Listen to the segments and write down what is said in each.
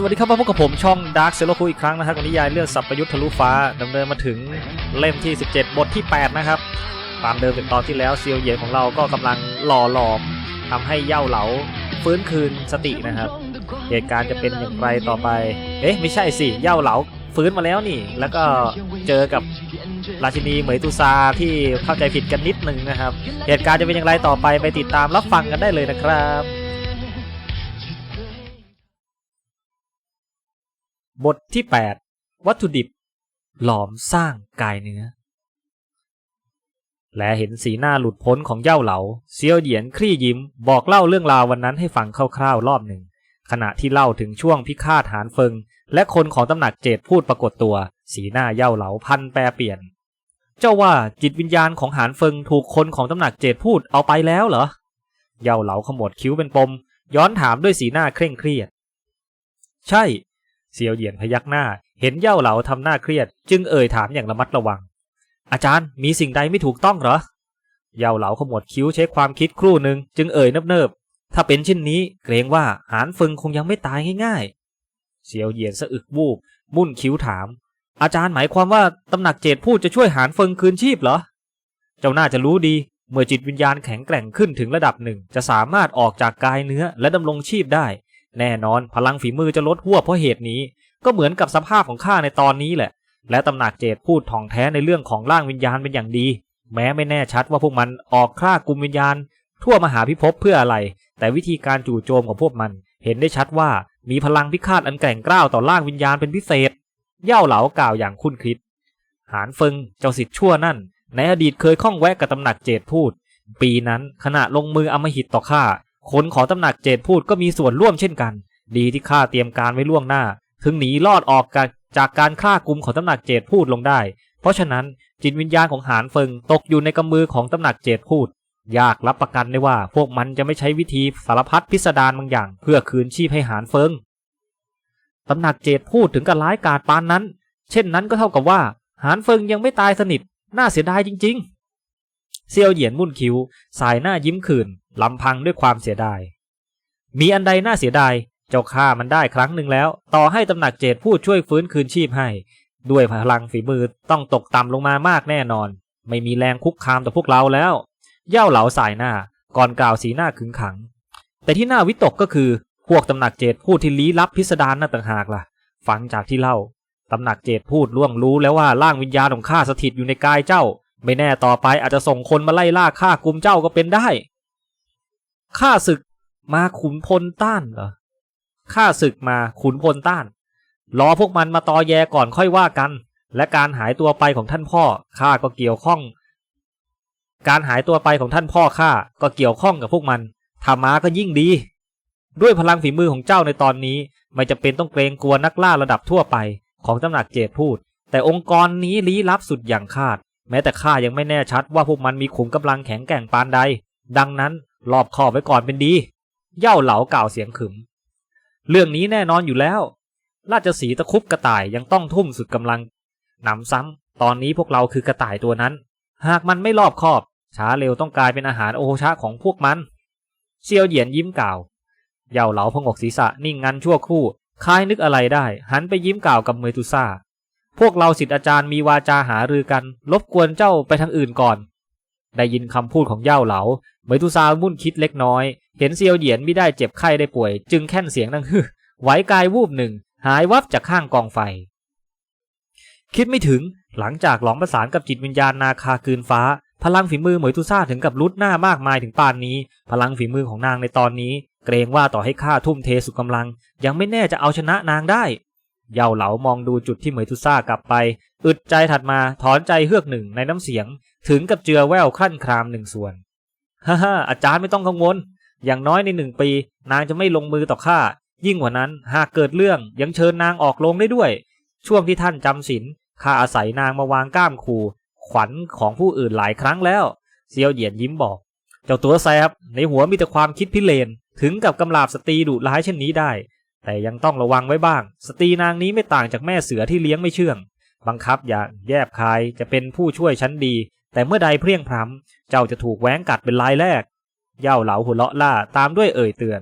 สวัสดีครับมาพบกับผมช่อง Dark s e l o คุอีกครั้งนะครับกับนิยายเรื่องสัพพยุทธ์ทะลุฟ้าดำเนินมาถึงเล่มที่ 17 บทที่ 8 นะครับ ตามเดิมจากตอนที่แล้วเซียวเยียนของเราก็กำลังหล่อหลอมทำให้เย่าเหลาฟื้นคืนสตินะครับ เหตุการณ์จะเป็นอย่างไรต่อไป เอ๊ะไม่ใช่สิ เย่าเหลาฟื้นมาแล้วนี่ แล้วก็เจอกับราชินีเหมยตุซาที่เข้าใจผิดกันนิดนึงนะครับ เหตุการณ์จะเป็นอย่างไรต่อไปไปติดตามรับฟังกันได้เลยนะครับ บทที่ 8 วัตถุดิบ หลอมสร้างกายเนื้อ และเห็นสีหน้าหลุดพ้นของเย่าเหลาเซียวเหยียนคลี่ยิ้ม บอกเล่าเรื่องราววันนั้นให้ฟังคร่าวๆรอบหนึ่ง ขณะที่เล่าถึงช่วงพิฆาตหานเฟิง และคนของตำหนักเจดพูดปรากฏตัว สีหน้าเย่าเหลาพันแปรเปลี่ยน เจ้าว่าจิตวิญญาณของหานเฟิงถูกคนของตำหนักเจดพูดเอาไปแล้วเหรอเย่าเหลาขมวดคิ้วเป็นปม ย้อนถามด้วยสีหน้าเคร่งเครียด ใช่ เซียวเหยียนพยักหน้า เห็นเย่าเหลาทำหน้าเครียด จึงเอ่ยถามอย่างระมัดระวัง อาจารย์มีสิ่งใดไม่ถูกต้องเหรอ เย่าเหลาขมวดคิ้วใช้ความคิดครู่หนึ่งจึงเอ่ยเนิบๆ ถ้าเป็นเช่นนี้เกรงว่าหานเฟิงคงยังไม่ตายง่ายๆ เซียวเหยียนสะอึกวูบ มุ่นคิ้วถาม อาจารย์หมายความว่าตำหนักเจดพูดจะช่วยหานเฟิงคืนชีพเหรอ เจ้าน่าจะรู้ดีเมื่อจิตวิญญาณแข็งแกร่งขึ้นถึงระดับหนึ่งจะสามารถออกจากกายเนื้อและดำรงชีพได้ แน่นอนพลังฝีมือจะลดหัวเพราะเหตุนี้ ก็เหมือนกับสภาพของข้าในตอนนี้แหละ และตำหนักเจดพูดท่องแท้ในเรื่องของร่างวิญญาณเป็นอย่างดี แม้ไม่แน่ชัดว่าพวกมันออกฆ่ากลุ่มวิญญาณ ทั่วมหาพิภพเพื่ออะไร แต่วิธีการจู่โจมของพวกมัน เห็นได้ชัดว่ามีพลังพิฆาตอันแกร่งกล้าวต่อร่างวิญญาณเป็นพิเศษ เย่าเหลากล่าวอย่างคุ้นคิด หานเฟิงเจ้าสิทธิ์ชั่วนั่น ในอดีตเคยข้องแวะกับตำหนักเจดพูด ปีนั้นขณะลงมืออำมหิตต่อข้า คนของตำหนักเจดพูดก็มีส่วนร่วมเช่นกัน ดีที่ข้าเตรียมการไว้ล่วงหน้า ถึงหนีรอดออกจากการฆ่ากลุ่มของตำหนักเจดพูดลงได้ เพราะฉะนั้นจิตวิญญาณของหานเฟิงตกอยู่ในกำมือของตำหนักเจดพูด ยากรับประกันได้ว่า พวกมันจะไม่ใช้วิธีสารพัดพิสดารบางอย่าง เพื่อคืนชีพให้หานเฟิงตำหนักเจดพูดถึงกับร้ายกาจปานนั้น เช่นนั้นก็เท่ากับว่าหานเฟิงยังไม่ตายสนิท น่าเสียดายจริง ๆ เซียวเหยียนมุ่นคิ้ว สายหน้ายิ้มขื่น ลำพังด้วยความเสียดาย มีอันใดน่าเสียดาย เจ้าข้ามันได้ครั้งหนึ่งแล้ว ต่อให้ตำหนักเจดพูดช่วยฟื้นคืนชีพให้ ด้วยพลังฝีมือต้องตกต่ำลงมามากแน่นอน ไม่มีแรงคุกคามต่อพวกเราแล้ว เย่าเหลาสายหน้า ก่อนกล่าวสีหน้าขึงขัง แต่ที่น่าวิตกก็คือ พวกตำหนักเจดพูดที่ลี้ลับพิสดารน่าต่างหากล่ะ ฟังจากที่เล่าตำหนักเจดพูดล่วงรู้แล้วว่าร่างวิญญาณของข้าสถิตอยู่ในกายเจ้า ไม่แน่ต่อไปอาจจะส่งคนมาไล่ล่าฆ่ากุมเจ้าก็เป็นได้ ข้าศึกมาขุนพลต้านเหรอข้าศึกมาขุนพลต้าน รอพวกมันมาตอแยก่อนค่อยว่ากัน และการหายตัวไปของท่านพ่อข้าก็เกี่ยวข้อง การหายตัวไปของท่านพ่อข้าก็เกี่ยวข้องกับพวกมันถ้ามาก็ยิ่งดี ด้วยพลังฝีมือของเจ้าในตอนนี้ ไม่จะเป็นต้องเกรงกลัวนักล่าระดับทั่วไป ของตำหนักเจดพูด แต่องค์กรนี้ลี้ลับสุดอย่างคาด แม้แต่ข้ายังไม่แน่ชัดว่าพวกมันมีขุมกำลังแข็งแกร่งปานใด ดังนั้น รอบคอบไว้ก่อนเป็นดี เย่าเหลากล่าวเสียงขึม เรื่องนี้แน่นอนอยู่แล้ว ราชสีตะคุบกระต่ายยังต้องทุ่มสุดกำลังหนำซ้ำตอนนี้พวกเราคือกระต่ายตัวนั้น หากมันไม่รอบคอบช้าเร็วต้องกลายเป็นอาหารโอชะของพวกมันเซียวเหยียนยิ้มกล่าว เย่าเหลาพงกศีรษะนิ่งงันชั่วครู่คายนึกอะไรได้ หันไปยิ้มกล่าวกับเมตุซ่า พวกเราสิทธิอาจารย์มีวาจาหารือกัน รบกวนเจ้าไปทางอื่นก่อน ได้ยินคำพูดของเย่าเหลาเหมยตุซามุ่นคิดเล็กน้อย เห็นเซียวเหยียนไม่ได้เจ็บไข้ได้ป่วย จึงแค่นเสียงดังฮึไหวกายวูบหนึ่ง หายวับจากข้างกองไฟ คิดไม่ถึงหลังจากหลองประสานกับจิตวิญญาณนาคาคืนฟ้า พลังฝีมือเหมยตุซาถึงกับลุดหน้ามากมายถึงปานนี้ พลังฝีมือของนางในตอนนี้ เกรงว่าต่อให้ข้าทุ่มเทสุดกำลัง ยังไม่แน่จะเอาชนะนางได้ เย่าเหลามองดูจุดที่เหมยตุซ่ากลับไป อึดใจถัดมาถอนใจเฮือกหนึ่งในน้ำเสียง ถึงกับเจือแววคลั่นครามหนึ่งส่วนฮ่าฮ่าอาจารย์ไม่ต้องกังวล อย่างน้อยในหนึ่งปี นางจะไม่ลงมือต่อข้า ยิ่งกว่านั้นหากเกิดเรื่องยังเชิญนางออกลงได้ด้วย ช่วงที่ท่านจำศีลข้าอาศัยนางมาวางก้ามขู่ ขวัญของผู้อื่นหลายครั้งแล้วเซียวเหยียนยิ้มบอก เจ้าตัวแสบในหัวมีแต่ความคิดพิเรนถึงกับกำลาบสตรีดุร้ายเช่นนี้ได้ แต่ยังต้องระวังไว้บ้าง สตรีนางนี้ไม่ต่างจากแม่เสือที่เลี้ยงไม่เชื่อง บังคับอย่าแยบคายจะเป็นผู้ช่วยชั้นดี แต่เมื่อใดเพรียงพร้ำเจ้าจะถูกแหวงกัดเป็นรายแรก เย่าเหลาหัวเราะล่าตามด้วยเอ่ยเตือน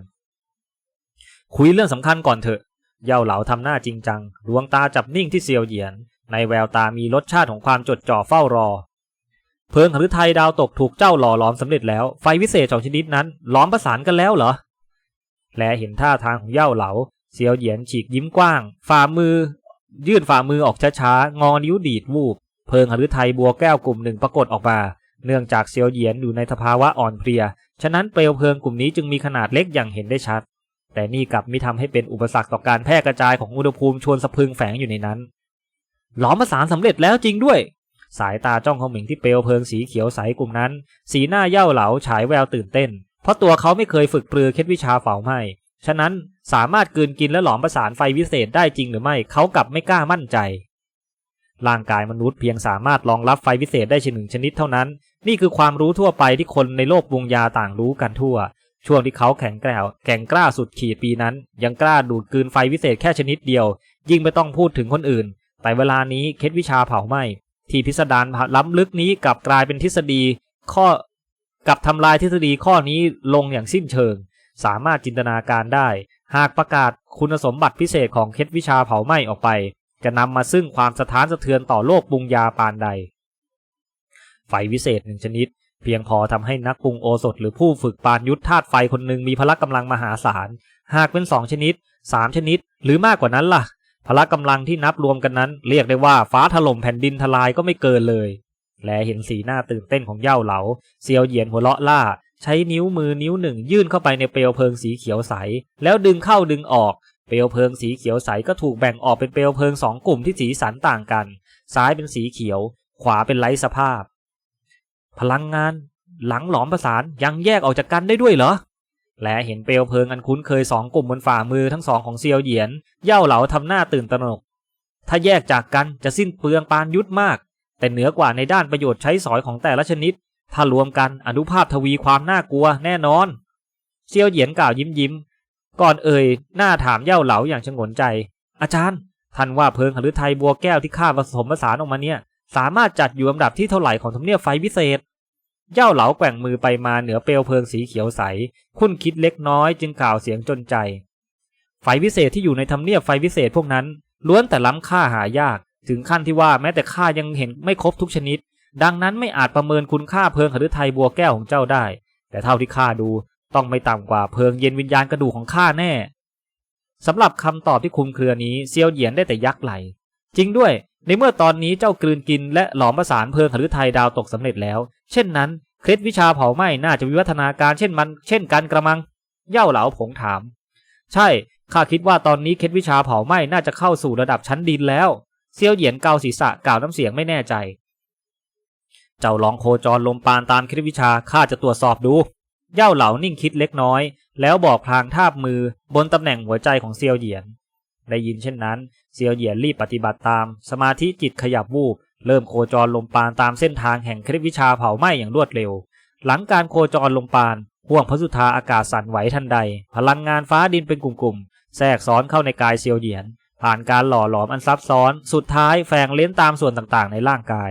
คุยเรื่องสำคัญก่อนเถอะ เย่าเหลาทำหน้าจริงจังดวงตาจับนิ่งที่เซียวเหยียน ในแววตามีรสชาติของความจดจ่อเฝ้ารอ เพลิงหฤทัยดาวตกถูกเจ้าหล่อหลอมสำเร็จแล้วไฟวิเศษสองชนิดนั้นล้อมประสานกันแล้วเหรอ และเห็นท่าทางของเย่าเหลาเซียวเหยียนฉีกยิ้มกว้าง ฝ่ามือ ยื่นฝ่ามือออกช้าๆ งอนิ้วดีดวูบ เพลิงหฤทัยบัวแก้วกลุ่มหนึ่งปรากฏออกมา เนื่องจากเซียวเหยียนอยู่ในสภาวะอ่อนเพลีย ฉะนั้นเปลวเพลิงกลุ่มนี้จึงมีขนาดเล็กอย่างเห็นได้ชัด แต่นี่กลับมิทำให้เป็นอุปสรรคต่อการแพร่กระจายของอุณหภูมิชวนสะพึงแฝงอยู่ในนั้น หลอมประสานสำเร็จแล้วจริงด้วย สายตาจ้องเขมิงที่เปลวเพลิงสีเขียวใสกลุ่มนั้น สีหน้าเย่าเหลาฉายแววตื่นเต้น เพราะตัวเขาไม่เคยฝึกปรือเคล็ดวิชาเฝ้าไหม้ฉะนั้นสามารถกืนกินและหลอมประสานไฟวิเศษได้จริงหรือไม่เขากลับไม่กล้ามั่นใจ ร่างกายมนุษย์เพียงสามารถรองรับไฟวิเศษได้ชนิดชนิดเท่านั้น นี่คือความรู้ทั่วไปที่คนในโลกวงยาต่างรู้กันทั่ว ช่วงที่เขาแข็งแกร่งแข็งกล้าสุดขีดปีนั้น ยังกล้าดูดกืนไฟวิเศษแค่ชนิดเดียว ยิ่งไม่ต้องพูดถึงคนอื่น แต่เวลานี้เคล็ดวิชาเผาไหม้ที่พิสดารล้ำลึกนี้กลับกลายเป็นทฤษฎีข้อ กับทำลายทฤษฎีข้อนี้ลงอย่างสิ้นเชิง สามารถจินตนาการได้ หากประกาศคุณสมบัติพิเศษของเคล็ดวิชาเผาไหม้ออกไป จะนำมาซึ่งความสะท้านสะเทือนต่อโลกบุงยาปานใด ไฟวิเศษหนึ่งชนิด เพียงพอทำให้นักปรุงโอสถหรือผู้ฝึกปานยุทธธาตุไฟคนหนึ่งมีพละกำลังมหาศาล หากเป็นสองชนิดสามชนิด หรือมากกว่านั้นล่ะพละกำลังที่นับรวมกันนั้น เรียกได้ว่าฟ้าถล่มแผ่นดินทลายก็ไม่เกินเลย และเห็นสีหน้าตื่นเต้นของเย่าเหลาเซียวเหยียนหัวเราะล่า ใช้นิ้วมือนิ้วหนึ่งยื่นเข้าไปในเปลวเพลิงสีเขียวใส แล้วดึงเข้าดึงออก เปลวเพลิงสีเขียวใสก็ถูกแบ่งออกเป็นเปลวเพลิงสองกลุ่มที่สีสันต่างกัน ซ้ายเป็นสีเขียว ขวาเป็นไร้สภาพ พลังงาน หลังหลอมประสานยังแยกออกจากกันได้ด้วยเหรอและเห็นเปลวเพลิงอันคุ้นเคยสองกลุ่มบนฝ่ามือทั้งสองของเซียวเหยียน เย่าเหลาทำหน้าตื่นตระหนก ถ้าแยกจากกันจะสิ้นเปลืองปานยุทธมาก แต่เหนือกว่าในด้านประโยชน์ใช้สอยของแต่ละชนิด ถ้ารวมกันอนุภาพทวีความน่ากลัวแน่นอน เซียวเหยียนกล่าวยิ้มยิ้ม ก่อนเอ่ยหน้าถามเย่าเหลาอย่างชงนใจ อาจารย์ท่านว่าเพลิงหฤทัยบัวแก้วที่ข้าผสมผสานออกมาเนี่ย สามารถจัดอยู่ลำดับที่เท่าไหร่ของทำเนียบไฟพิเศษ เย่าเหลาแกว่งมือไปมาเหนือเปลวเพลิงสีเขียวใส คุ้นคิดเล็กน้อยจึงกล่าวเสียงจนใจ ไฟพิเศษที่อยู่ในทำเนียบไฟพิเศษพวกนั้นล้วนแต่ล้ำค่าหายาก ถึงขั้นที่ว่าแม้แต่ข้ายังเห็นไม่ครบทุกชนิด ดังนั้นไม่อาจประเมินคุณค่าเพลิงหฤทัยบัวแก้วของเจ้าได้ แต่เท่าที่ข้าดูต้องไม่ต่ำกว่าเพลิงเย็นวิญญาณกระดูกของข้าแน่สำหรับคำตอบที่คุมเครือนี้เซียวเหยียนได้แต่ยักไหล จริงด้วย ในเมื่อตอนนี้เจ้ากลืนกินและหลอมประสานเพลิงหฤทัยดาวตกสำเร็จแล้ว เช่นนั้นเคล็ดวิชาเผาไหม้น่าจะวิวัฒนาการเช่นมัน เช่นกันกระมัง เย่าเหลาผงถาม ใช่ข้าคิดว่าตอนนี้เคล็ดวิชาเผาไหม้น่าจะเข้าสู่ระดับชั้นดินแล้ว เซียวเหยียนเกาศีรษะกล่าวน้ำเสียงไม่แน่ใจ เจ้าลองโคจรลมปานตามคล็ดวิชาข้าจะตรวจสอบดู เย่าเหลานิ่งคิดเล็กน้อย แล้วบอกพลางทาบมือบนตำแหน่งหัวใจของเซียวเหยียน ได้ยินเช่นนั้น เซียวเหยียนรีบปฏิบัติตาม สมาธิจิตขยับวูบเริ่มโคจรลมปานตามเส้นทางแห่งคล็ดวิชาเผาไหม้อย่างรวดเร็ว หลังการโคจรลมปานห่วงพระสุธาอากาศสั่นไหวทันใด พลังงานฟ้าดินเป็นกลุ่มๆแทรกซ้อนเข้าในกายเซียวเหยียน ผ่านการหล่อหลอมอันซับซ้อน สุดท้ายแฝงเล้นตามส่วนต่างๆ ในร่างกาย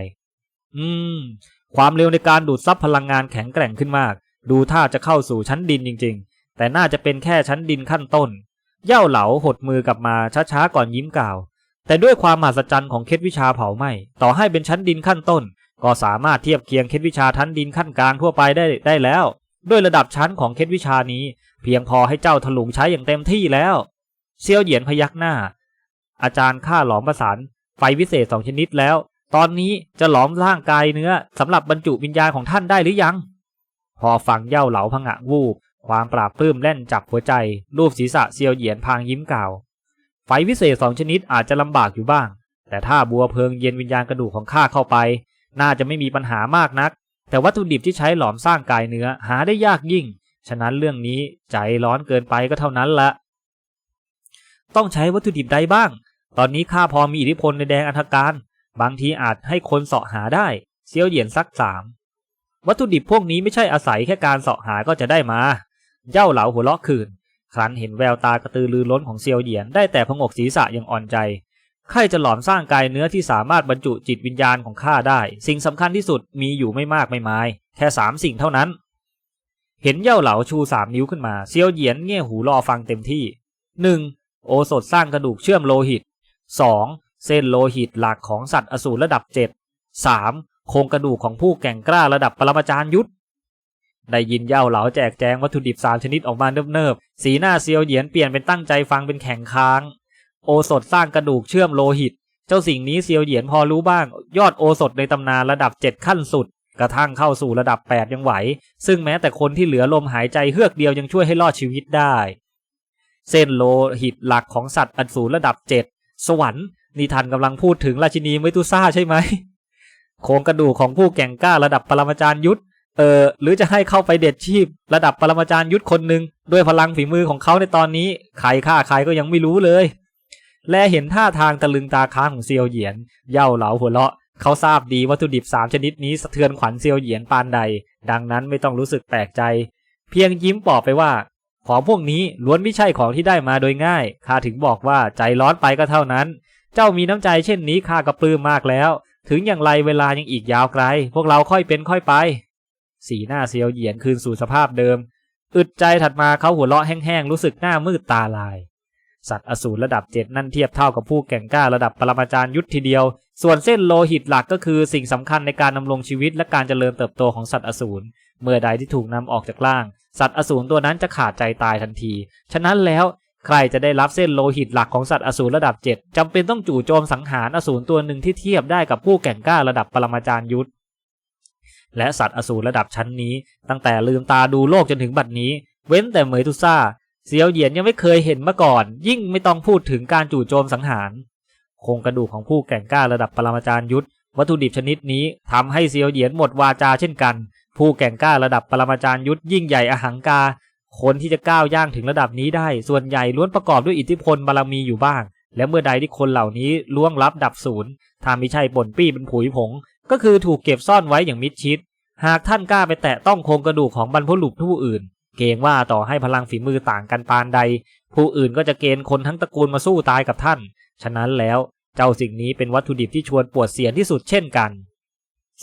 อืม ความเร็วในการดูดซับพลังงานแข็งแกร่งขึ้นมาก ดูท่าจะเข้าสู่ชั้นดินจริง ๆ แต่น่าจะเป็นแค่ชั้นดินขั้นต้น เย่าเหลาหดมือกลับมาช้าๆก่อนยิ้มกล่าว แต่ด้วยความมหัศจรรย์ของเคล็ดวิชาเผาไหม้ต่อให้เป็นชั้นดินขั้นต้น ก็สามารถเทียบเคียงเคล็ดวิชาชั้นดินขั้นกลางทั่วไปได้ได้แล้ว ด้วยระดับชั้นของเคล็ดวิชานี้ เพียงพอให้เจ้าถลุงใช้อย่างเต็มที่แล้วเซียวเหยียนพยักหน้า อาจารย์ข้าหลอมประสานไฟวิเศษสองชนิดแล้ว ตอนนี้จะหลอมร่างกายเนื้อสำหรับบรรจุวิญญาณของท่านได้หรือยัง พอฟังเย่าเหลาพงะวูบความปราบปลื้มแล่นจับหัวใจ รูปศีรษะเซียวเหยียนพางยิ้มกล่าว ไฟวิเศษสองชนิดอาจจะลำบากอยู่บ้าง แต่ถ้าบัวเพลิงเย็นวิญญาณกระดูกของข้าเข้าไป น่าจะไม่มีปัญหามากนัก แต่วัตถุดิบที่ใช้หลอมสร้างกายเนื้อหาได้ยากยิ่ง ฉะนั้นเรื่องนี้ใจร้อนเกินไปก็เท่านั้นละต้องใช้วัตถุดิบใดบ้าง ตอนนี้ข้าพอมีอิทธิพลในแดงอันธการ บางทีอาจให้คนเสาะหาได้เซียวเหยียนซักสามวัตถุดิบพวกนี้ไม่ใช่อาศัยแค่การเสาะหาก็จะได้มาเย่าเหลาหัวเราะคืนครั้นเห็นแววตากระตือรือร้นของเซียวเหยียนได้แต่พงกศีรษะอย่างอ่อนใจใครจะหลอมสร้างกายเนื้อที่สามารถบรรจุจิตวิญญาณของข้าได้ สิ่งสำคัญที่สุดมีอยู่ไม่มากไม่มายแค่สามสิ่งเท่านั้น เห็นเย่าเหลาชูสามนิ้วขึ้นมาเซียวเหยียนเงี่ยหูรอฟังเต็มที่หนึ่งโอสถสร้างกระดูกเชื่อมโลหิต 2. เส้นโลหิตหลักของสัตว์อสูรระดับ 7 3. โครงกระดูกของผู้แก่งกล้าระดับปรมาจารย์ยุทธได้ยินเย่าเหลาแจกแจงวัตถุดิบสามชนิดออกมาเนิบๆ สีหน้าเซียวเหยียนเปลี่ยนเป็นตั้งใจฟังเป็นแข็งค้าง โอสถสร้างกระดูกเชื่อมโลหิต เจ้าสิ่งนี้เซียวเหยียนพอรู้บ้าง ยอดโอสถในตำนานระดับ 7 ขั้นสุด กระทั่งเข้าสู่ระดับ 8 ยังไหว ซึ่งแม้แต่คนที่เหลือลมหายใจเฮือกเดียวยังช่วยให้รอดชีวิตได้ เส้นโลหิตหลักของสัตว์อสูรระดับ7 สวรรค์นี่ท่านกำลังพูดถึงราชินีเมตุซ่าใช่ไหมโครงกระดูกของผู้แก่งกล้าระดับปรมาจารย์ยุทธเออหรือจะให้เข้าไปเด็ดชีพ ระดับปรมาจารย์ยุทธคนหนึ่งด้วยพลังฝีมือของเขาในตอนนี้ใครฆ่าใครก็ยังไม่รู้เลย และเห็นท่าทางตะลึงตาค้างของเซียวเหยียน เย่าเหลาหัวเราะเขาทราบดีวัตถุดิบสามชนิดนี้สะเทือนขวัญเซียวเหยียนปานใด ดังนั้นไม่ต้องรู้สึกแปลกใจ เพียงยิ้มปอบไปว่า ของพวกนี้ล้วนไม่ใช่ของที่ได้มาโดยง่าย ข้าถึงบอกว่าใจร้อนไปก็เท่านั้น เจ้ามีน้ำใจเช่นนี้ข้าก็ปลื้มมากแล้ว ถึงอย่างไรเวลายังอีกยาวไกล พวกเราค่อยเป็นค่อยไป สีหน้าเซียวเหยียนคืนสู่สภาพเดิม อึดใจถัดมาเขาหัวเราะแห้งๆรู้สึกหน้ามืดตาลาย สัตว์อสูรระดับเจ็ดนั่นเทียบเท่ากับผู้แก่งกล้าระดับปรมาจารย์ยุทธทีเดียว ส่วนเส้นโลหิตหลักก็คือสิ่งสำคัญในการดำรงชีวิตและการเจริญเติบโตของสัตว์อสูร เมื่อใดที่ถูกนำออกจากร่าง สัตว์อสูรตัวนั้นจะขาดใจตายทันที ฉะนั้นแล้วใครจะได้รับเส้นโลหิตหลักของสัตว์อสูรระดับ 7จำเป็นต้องจู่โจมสังหารอสูรตัวหนึ่งที่เทียบได้กับผู้แก่งกล้าระดับปรมาจารย์ยุทธและสัตว์อสูรระดับชั้นนี้ ตั้งแต่ลืมตาดูโลกจนถึงบัดนี้ เว้นแต่เหมยตุซ่าเซียวเหยียนยังไม่เคยเห็นมาก่อน ยิ่งไม่ต้องพูดถึงการจู่โจมสังหารโครงกระดูกของผู้แก่งกล้าระดับปรมาจารย์ยุทธวัตถุดิบชนิดนี้ทำให้เซียวเหยียนหมดวาจาเช่นกัน ผู้แก่งกล้าระดับปรมาจารย์ยุทธยิ่งใหญ่อหังกา คนที่จะก้าวย่างถึงระดับนี้ได้ ส่วนใหญ่ล้วนประกอบด้วยอิทธิพลบารมีอยู่บ้าง และเมื่อใดที่คนเหล่านี้ล่วงลับดับศูนย์ถ้าม่ใช่ป่นปี้เป็นผุยผง ก็คือถูกเก็บซ่อนไว้อย่างมิดชิด หากท่านกล้าไปแตะต้องโครงกระดูกของบรรพบุรุษผู้อื่น เกรงว่าต่อให้พลังฝีมือต่างกันปานใด ผู้อื่นก็จะเกณฑ์คนทั้งตระกูลมาสู้ตายกับท่าน ฉะนั้นแล้วเจ้าสิ่งนี้เป็นวัตถุดิบที่ชวนปวดเสียนที่สุดเช่นกัน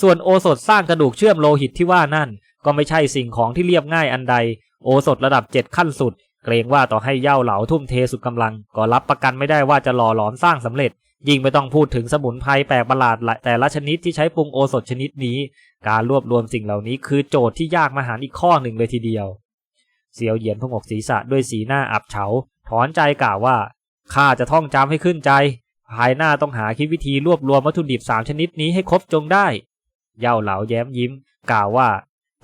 ส่วนโอสถสร้างกระดูกเชื่อมโลหิตที่ว่านั่น ก็ไม่ใช่สิ่งของที่เรียบง่ายอันใด โอสถระดับเจ็ดขั้นสุด เกรงว่าต่อให้เย่าเหลาทุ่มเทสุดกำลัง ก็รับประกันไม่ได้ว่าจะหล่อหลอมสร้างสำเร็จ ยิ่งไม่ต้องพูดถึงสมุนไพรแปลกประหลาดแต่ละชนิดที่ใช้ปรุงโอสถชนิดนี้ การรวบรวมสิ่งเหล่านี้คือโจทย์ที่ยากมหาอีกข้อหนึ่งเลยทีเดียว เสียวเหยียนพงกศีรษะด้วยสีหน้าอับเฉาถอนใจกล่าวว่าข้าจะท่องจำให้ขึ้นใจ ภายหน้าต้องหาคิดวิธีรวบรวมวัตถุดิบสามชนิดนี้ให้ครบจงได้ เย่าเหลาแย้มยิ้ม กล่าวว่า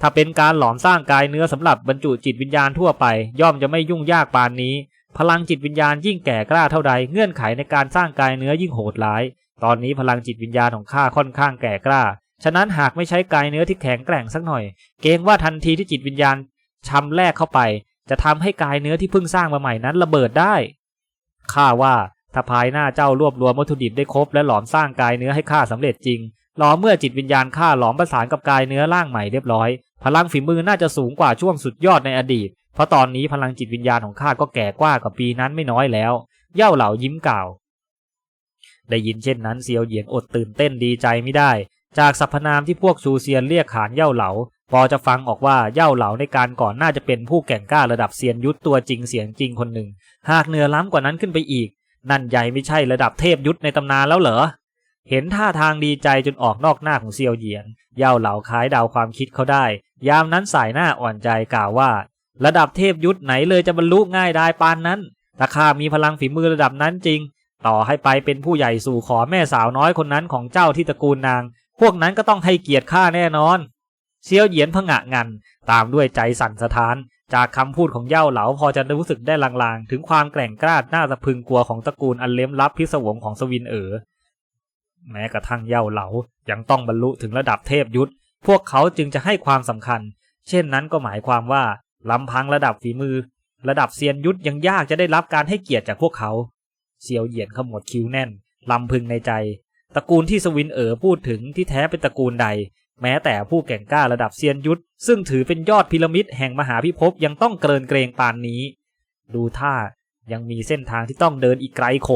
ถ้าเป็นการหลอมสร้างกายเนื้อสำหรับบรรจุจิตวิญญาณทั่วไป ย่อมจะไม่ยุ่งยากปานนี้ พลังจิตวิญญาณยิ่งแก่กล้าเท่าใด เงื่อนไขในการสร้างกายเนื้อยิ่งโหดร้าย ตอนนี้พลังจิตวิญญาณของข้าค่อนข้างแก่กล้า ฉะนั้นหากไม่ใช้กายเนื้อที่แข็งแกร่งสักหน่อย เกรงว่าทันทีที่จิตวิญญาณชำแรกเข้าไป จะทำให้กายเนื้อที่เพิ่งสร้างมาใหม่นั้นระเบิดได้ข้าว่าถ้าภายหน้าเจ้ารวบรวมวัตถุดิบได้ครบและหลอมสร้างกายเนื้อให้ข้าสำเร็จจริง รอเมื่อจิตวิญญาณข้าหลอมประสานกับกายเนื้อร่างใหม่เรียบร้อย พลังฝีมือน่าจะสูงกว่าช่วงสุดยอดในอดีต เพราะตอนนี้พลังจิตวิญญาณของข้าก็แก่กว่ากว่าปีนั้นไม่น้อยแล้ว เย่าเหล่ายิ้มกล่าว ได้ยินเช่นนั้นเซียวเหยียนอดตื่นเต้นดีใจไม่ได้ จากสรรพนามที่พวกชูเซียนเรียกขานเย่าเหลาพอจะฟังออกว่าเย่าเหลาในการก่อนน่าจะเป็นผู้แก่งกล้าระดับเซียนยุทธตัวจริงเสียงจริงคนหนึ่ง หากเหนือล้ำกว่านั้นขึ้นไปอีก นั่นใหญ่ไม่ใช่ระดับเทพยุทธในตำนานแล้วเหรอ เห็นท่าทางดีใจจนออกนอกหน้าของเซียวเหยียน เย่าเหลาคล้ายดาวความคิดเขาได้ ยามนั้นสายหน้าอ่อนใจกล่าวว่า ระดับเทพยุทธไหนเลยจะบรรลุง่ายได้ปานนั้น ถ้าข้ามีพลังฝีมือระดับนั้นจริง ต่อให้ไปเป็นผู้ใหญ่สู่ขอแม่สาวน้อยคนนั้นของเจ้าที่ตระกูลนาง พวกนั้นก็ต้องให้เกียรติข้าแน่นอน เซียวเหยียนผงะงัน ตามด้วยใจสั่นสะท้าน จากคำพูดของเย่าเหลาพอจะรู้สึกได้ลางๆ ถึงความแกร่งกล้าหน่าสะพึงกลัวของตระกูลอันเล้มลับพิศวงของสวินเอ๋อ แม้กระทั่งเย่าเหลายังต้องบรรลุถึงระดับเทพยุทธ พวกเขาจึงจะให้ความสำคัญ เช่นนั้นก็หมายความว่าลำพังระดับฝีมือ ระดับเซียนยุทธยังยากจะได้รับการให้เกียรติจากพวกเขาเซียวเหยียนขมวดคิ้วแน่นลำพึงในใจ ตระกูลที่สวินเอ๋อพูดถึงที่แท้เป็นตระกูลใด แม้แต่ผู้แก่งกล้าระดับเซียนยุทธ ซึ่งถือเป็นยอดพีระมิดแห่งมหาพิภพยังต้องเกรินเกรงปานนี้ ดูท่ายังมีเส้นทางที่ต้องเดินอีกไกลโข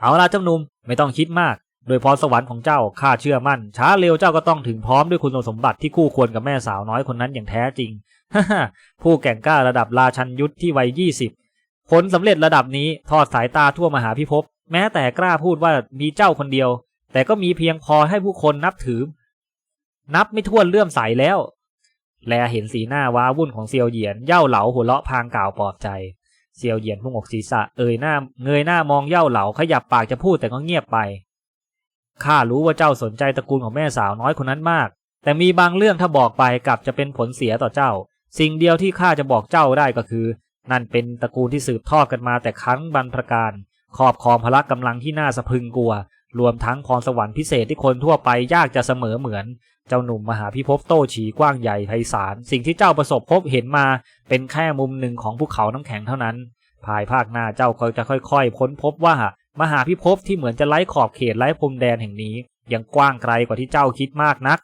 เอาล่ะเจ้าหนุ่ม ไม่ต้องคิดมาก โดยพรสวรรค์ของเจ้าข้าเชื่อมั่น ช้าเร็วเจ้าก็ต้องถึงพร้อมด้วยคุณสมบัติที่คู่ควรกับแม่สาวน้อยคนนั้นอย่างแท้จริงฮ่าฮ่าผู้แก่งกล้าระดับราชันยุทธที่วัยยี่สิบผลสำเร็จระดับนี้ทอดสายตาทั่วมหาพิภพแม้แต่กล้าพูดว่ามีเจ้าคนเดียว แต่ก็มีเพียงพอให้ผู้คนนับถือ นับไม่ถ้วนเลื่อมใสแล้ว แลเห็นสีหน้าว้าวุ่นของเซียวเหยียนเย่าเหลาหัวเราะพางกล่าวปลอบใจ เซียวเหยียนพุ่งอกศีรษะเอ่ยหน้าเงยหน้ามองเย่าเหลาขยับปากจะพูดแต่ก็เงียบไปข้ารู้ว่าเจ้าสนใจตระกูลของแม่สาวน้อยคนนั้นมาก แต่มีบางเรื่องถ้าบอกไปกลับจะเป็นผลเสียต่อเจ้า สิ่งเดียวที่ข้าจะบอกเจ้าได้ก็คือ นั่นเป็นตระกูลที่สืบทอดกันมาแต่ครั้งบรรพการครอบครองพละกำลังที่น่าสะพึงกลัว รวมทั้งพรสวรรค์พิเศษที่คนทั่วไปยากจะเสมอเหมือน เจ้าหนุ่มมหาพิภพโต้ฉีกว้างใหญ่ไพศาลสิ่งที่เจ้าประสบพบเห็นมาเป็นแค่มุมหนึ่งของภูเขาน้ำแข็งเท่านั้น ภายภาคหน้าเจ้าก็จะค่อยๆค้นพบว่ามหาพิภพที่เหมือนจะไร้ขอบเขตไร้พรมแดนแห่งนี้ ยังกว้างไกลกว่าที่เจ้าคิดมากนัก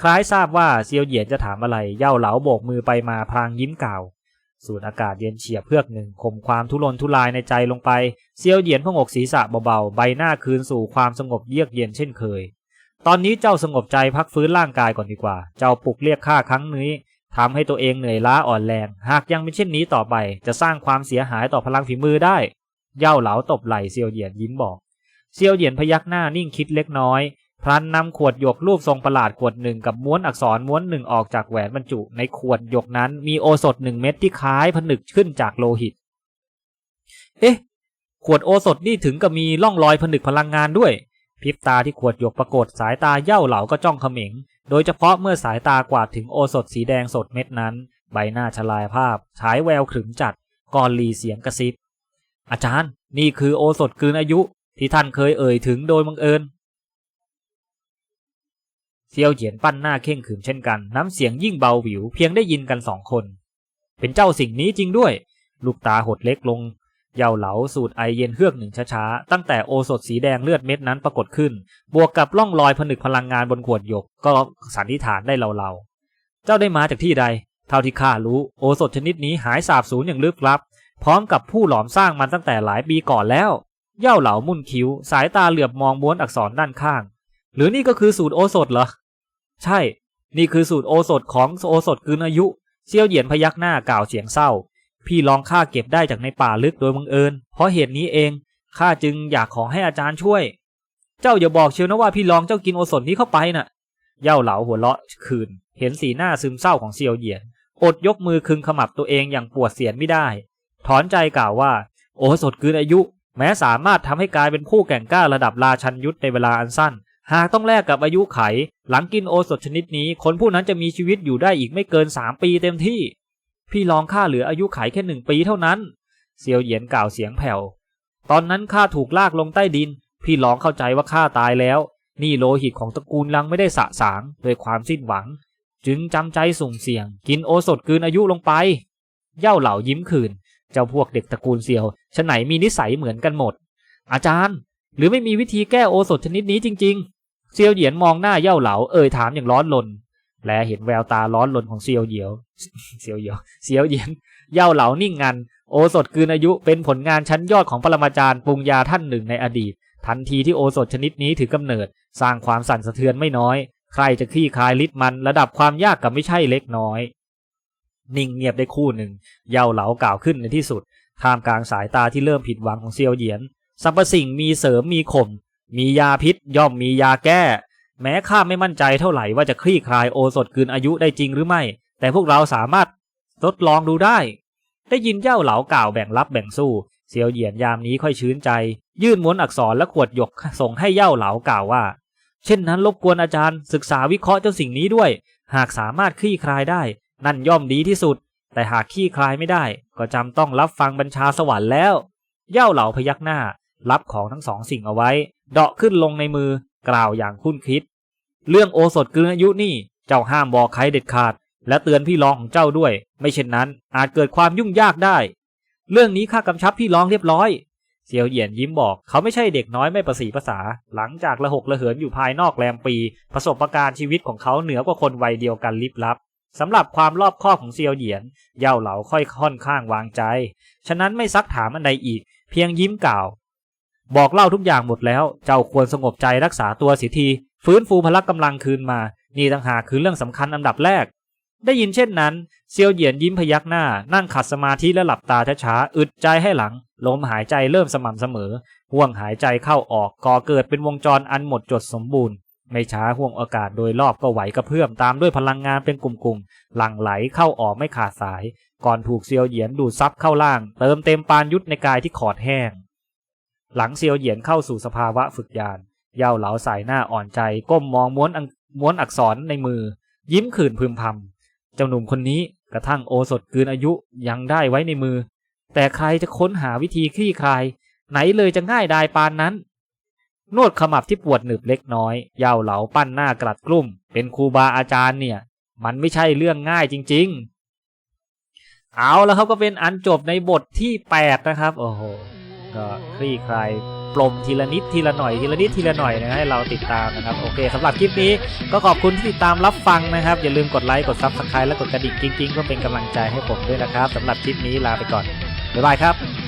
คล้ายทราบว่าเซียวเหยียนจะถามอะไรเย่าเหลาโบกมือไปมาพลางยิ้มกล่าวสูดอากาศเย็นเฉียบเพือกหนึ่งข่มความทุรนทุรายในใจลงไปเซียวเหยียนพงกศีรษะเบาๆ ใบหน้าคืนสู่ความสงบเยือกเย็นเช่นเคย ตอนนี้เจ้าสงบใจพักฟื้นร่างกายก่อนดีกว่า เจ้าปลุกเรียกข้าครั้งนี้ทำให้ตัวเองเหนื่อยล้าอ่อนแรง หากยังเป็นเช่นนี้ต่อไป จะสร้างความเสียหายต่อพลังฝีมือได้ เย่าเหลาตบไหล่เซียวเหยียนยิ้มบอก เซียวเหยียนพยักหน้านิ่งคิดเล็กน้อย พลันนำขวดหยกรูปทรงประหลาดขวดหนึ่งกับม้วนอักษรม้วนหนึ่งออกจากแหวนบรรจุ ในขวดหยกนั้นมีโอสถหนึ่งเม็ดที่คล้ายผนึกขึ้นจากโลหิต เอ๊ะ ขวดโอสถนี่ถึงกับมีร่องรอยผนึกพลังงานด้วย พริบตาที่ขวดหยกปรากฏสายตาเย่าเหลาก็จ้องเขม็ง โดยเฉพาะเมื่อสายตากวาดถึงโอสถสีแดงสดเม็ดนั้น ใบหน้าชลายภาพ ฉายแววขรึมจัดก่อนลีเสียงกระซิบ อาจารย์นี่คือโอสถคืนอายุที่ท่านเคยเอ่ยถึงโดยบังเอิญเซียวเหยียนปั้นหน้าเข่งขึมเช่นกัน น้ำเสียงยิ่งเบาหวิวเพียงได้ยินกันสองคน เป็นเจ้าสิ่งนี้จริงด้วย ลูกตาหดเล็กลง เยาเหลาสูดไอเย็นเฮือกหนึ่งช้าๆ ตั้งแต่โอสถสีแดงเลือดเม็ดนั้นปรากฏขึ้น บวกกับร่องรอยผนึกพลังงานบนขวดหยก ก็สันนิษฐานได้เล่าๆ เจ้าได้มาจากที่ใด เท่าที่ข้ารู้โอสถชนิดนี้หายสาบสูญอย่างลึกลับ พร้อมกับผู้หลอมสร้างมันตั้งแต่หลายปีก่อนแล้ว เย่าเหลามุ่นคิ้ว สายตาเหลือบมองม้วนอักษรด้านข้าง หรือนี่ก็คือสูตรโอสถเหรอ ใช่ นี่คือสูตรโอสถของโอสถคืนอายุ เซียวเหยียนพยักหน้ากล่าวเสียงเศร้า พี่ลองข้าเก็บได้จากในป่าลึกโดยบังเอิญ เพราะเหตุนี้เองข้าจึงอยากขอให้อาจารย์ช่วย เจ้าอย่าบอกเชียวนะว่าพี่ลองเจ้ากินโอสถนี้เข้าไปน่ะ เย่าเหลาหัวเราะคืน เห็นสีหน้าซึมเศร้าของเซียวเหยียน อดยกมือคึงขมับตัวเองอย่างปวดเสียนไม่ได้ ถอนใจกล่าวว่า โอสถคืนอายุ แม้สามารถทำให้กลายเป็นผู้แก่งกล้าระดับราชันยุทธในเวลาอันสั้น หากต้องแลกกับอายุไข หลังกินโอสถชนิดนี้ คนผู้นั้นจะมีชีวิตอยู่ได้อีกไม่เกินสามปีเต็มที่ พี่ลองข้าเหลืออายุไขแค่หนึ่งปีเท่านั้น เซียวเหยียนกล่าวเสียงแผ่ว ตอนนั้นข้าถูกลากลงใต้ดิน พี่ลองเข้าใจว่าข้าตายแล้ว นี่โลหิตของตระกูลลังไม่ได้สะสางโดยความสิ้นหวัง จึงจำใจสุ่มเสี่ยง กินโอสถคืนอายุลงไป เย่าเหล่ายิ้มคืนเจ้าพวกเด็กตระกูลเซียวฉะไหนมีนิสัยเหมือนกันหมด อาจารย์ หรือไม่มีวิธีแก้โอสถชนิดนี้จริง ๆ เซียวเหยียนมองหน้าเย่าเหลาเอ่ยถามอย่างร้อนรน และเห็นแววตาร้อนรนของเซียวเหยียวเซียวเหยียวเซียวเหยียนเย่าเหลานิ่งงัน โอสถคืนอายุเป็นผลงานชั้นยอดของปรมาจารย์ปรุงยาท่านหนึ่งในอดีต ทันทีที่โอสถชนิดนี้ถือกำเนิด สร้างความสั่นสะเทือนไม่น้อย ใครจะคลี่คายฤทธิ์มันระดับความยากกับไม่ใช่เล็กน้อย นิ่งเงียบได้คู่หนึ่ง เย่าเหลากล่าวขึ้นในที่สุดท่ามกลางสายตาที่เริ่มผิดหวังของเซียวเหยียนสรรพสิ่งมีเสริมมีข่มมียาพิษย่อมมียาแก้ แม้ข้าไม่มั่นใจเท่าไหร่ว่าจะคลี่คลายโอสถคืนอายุได้จริงหรือไม่ แต่พวกเราสามารถทดลองดูได้ ได้ยินเย่าเหลากล่าวแบ่งรับแบ่งสู้เซียวเหยียนยามนี้ค่อยชื้นใจ ยื่นม้วนอักษรและขวดหยกส่งให้เย่าเหลากล่าวว่า เช่นนั้นรบกวนอาจารย์ศึกษาวิเคราะห์เจ้าสิ่งนี้ด้วย หากสามารถคลี่คลายได้ นั่นย่อมดีที่สุด แต่หากคลี่คลายไม่ได้ ก็จำต้องรับฟังบัญชาสวรรค์แล้ว เย่าเหลาพยักหน้า รับของทั้งสองสิ่งเอาไว้ เดาะขึ้นลงในมือ กล่าวอย่างคุ้นคิด เรื่องโอสถกลืนอายุนี่เจ้าห้ามบอกใครเด็ดขาด และเตือนพี่รองของเจ้าด้วย ไม่เช่นนั้นอาจเกิดความยุ่งยากได้ เรื่องนี้ข้ากำชับพี่รองเรียบร้อย เซียวเหยียนยิ้มบอกเขาไม่ใช่เด็กน้อยไม่ประสีภาษา หลังจากระหกระเหินอยู่ภายนอกแรมปี ประสบะการณ์ชีวิตของเขาเหนือกว่าคนวัยเดียวกันลิบลับสำหรับความรอบคอบของเซียวเหยียน เย่าเหลาค่อยค่อนข้างวางใจ ฉะนั้นไม่ซักถามอันใดอีก เพียงยิ้มกล่าว บอกเล่าทุกอย่างหมดแล้ว เจ้าควรสงบใจรักษาตัวเสียที ฟื้นฟูพละกำลังคืนมา นี่ต่างหากคือเรื่องสำคัญอันดับแรก ได้ยินเช่นนั้น เซียวเหยียนยิ้มพยักหน้า นั่งขัดสมาธิและหลับตาช้าๆ อึดใจให้หลัง ลมหายใจเริ่มสม่ำเสมอ ห่วงหายใจเข้าออกก่อเกิดเป็นวงจรอันหมดจดสมบูรณ์ ไม่ช้าห่วงอากาศโดยรอบก็ไหวกระเพื่อมตามด้วยพลังงานเป็นกลุ่มๆ หลั่งไหลเข้าออกไม่ขาดสาย ก่อนถูกเซียวเหยียนดูดซับเข้าล่าง เติมเต็มปานยุทธในกายที่ขอดแห้ง หลังเซียวเหยียนเข้าสู่สภาวะฝึกยานเย่าเหลาสายหน้าอ่อนใจ ก้มมองม้วนอังม้วนอักษรในมือ ยิ้มขื่นพึมพำเจ้าหนุ่มคนนี้กระทั่งโอสถกืนอายุยังได้ไว้ในมือ แต่ใครจะค้นหาวิธีคลี่คลาย ไหนเลยจะง่ายดายปานนั้น นวดขมับที่ปวดหนึบเล็กน้อย เย่าเหลาปั้นหน้ากลัดกลุ่ม เป็นครูบาอาจารย์เนี่ย มันไม่ใช่เรื่องง่ายจริง ๆ เอาแล้วครับก็เป็นอันจบในบทที่ 8 นะครับ โอ้โห ก็คลี่คลายปลมทีละนิดทีละหน่อยทีละนิดทีละหน่อยนะให้เราติดตามนะครับโอเคสำหรับคลิปนี้ก็ขอบคุณที่ติดตามรับฟังนะครับ อย่าลืมกดไลค์กดซับสไครต์และกดกระดิ่งจริงๆเพื่อเป็นกำลังใจให้ผมด้วยนะครับสำหรับคลิปนี้ลาไปก่อนบ๊ายบายครับ